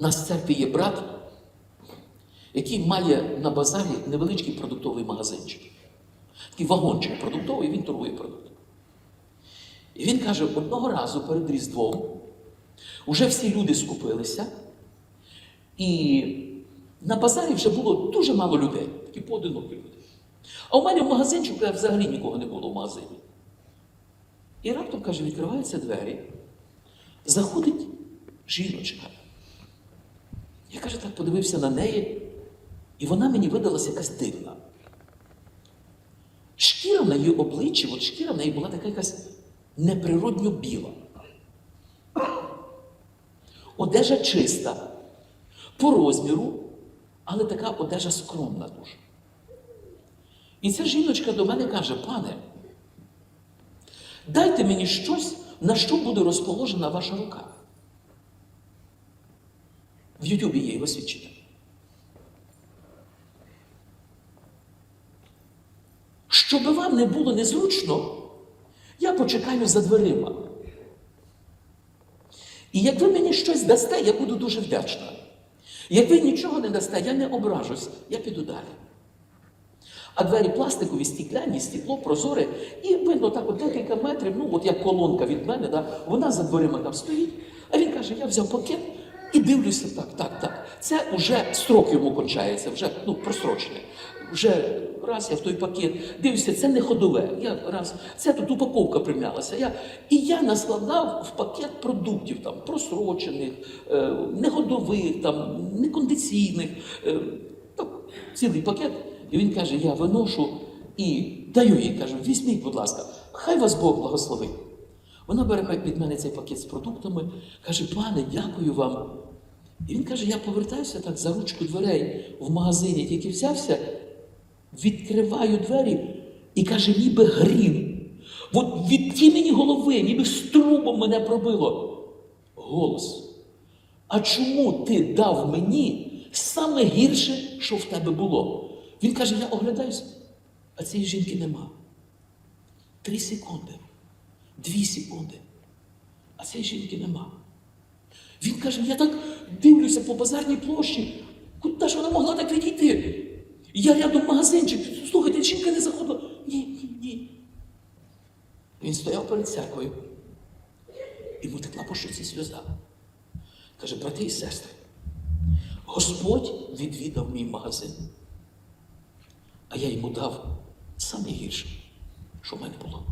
У нас в церкві є брат, який має на базарі невеличкий продуктовий магазинчик. Такий вагончик продуктовий, він торгує продуктом. І він каже, одного разу перед Різдвом вже всі люди скупилися, і на базарі вже було дуже мало людей, такі поодинокі люди. А у мене в магазинчику взагалі нікого не було в магазині. І раптом, каже, відкриваються двері, заходить жіночка. Я каже, так подивився на неї, і вона мені видалася якась дивна. Шкіра на її обличчі, от шкіра в неї була така якась неприродньо біла. Одежа чиста, по розміру, але така одежа скромна дуже. І ця жіночка до мене каже, пане, дайте мені щось, на що буде розположена ваша рука. В Ютубі є його свідчення. Щоб вам не було незручно, я почекаю за дверима. І як ви мені щось дасте, я буду дуже вдячна. Як ви нічого не дасте, я не ображусь, я піду далі. А двері пластикові, стікляні, стекло, прозоре, і видно так от декілька метрів, ну от як колонка від мене, да, вона за дверима там стоїть. А він каже: я взяв пакет і дивлюся так, так, так. Це вже строк йому кончається, вже ну, просрочене. Вже раз я в той пакет дивлюся, це не ходове. Я раз, це тут упаковка примялася. Я, і я наскладав в пакет продуктів там просрочених, е, неходових, там, некондиційних. Е, так, цілий пакет. І він каже: я виношу і даю їй, кажу, візьміть, будь ласка, хай вас Бог благословить. Вона бере від мене цей пакет з продуктами, каже, пане, дякую вам. І він каже: я повертаюся так за ручку дверей в магазині, тільки взявся, відкриваю двері і каже, ніби грім. От від тімені голови, ніби струбом мене пробило. Голос. А чому ти дав мені саме гірше, що в тебе було? Він каже, я оглядаюся, а цієї жінки нема. Три секунди, дві секунди, а цієї жінки нема. Він каже, я так дивлюся по базарній площі. Куди ж вона могла так відійти? Я рядом магазинчик. Слухайте, жінка не заходила. Ні, ні, ні. Він стояв перед церквою. Йому текла по щоці сльоза. Каже, брати і сестри, Господь відвідав мій магазин, а я йому дав саме гірше, що в мене було.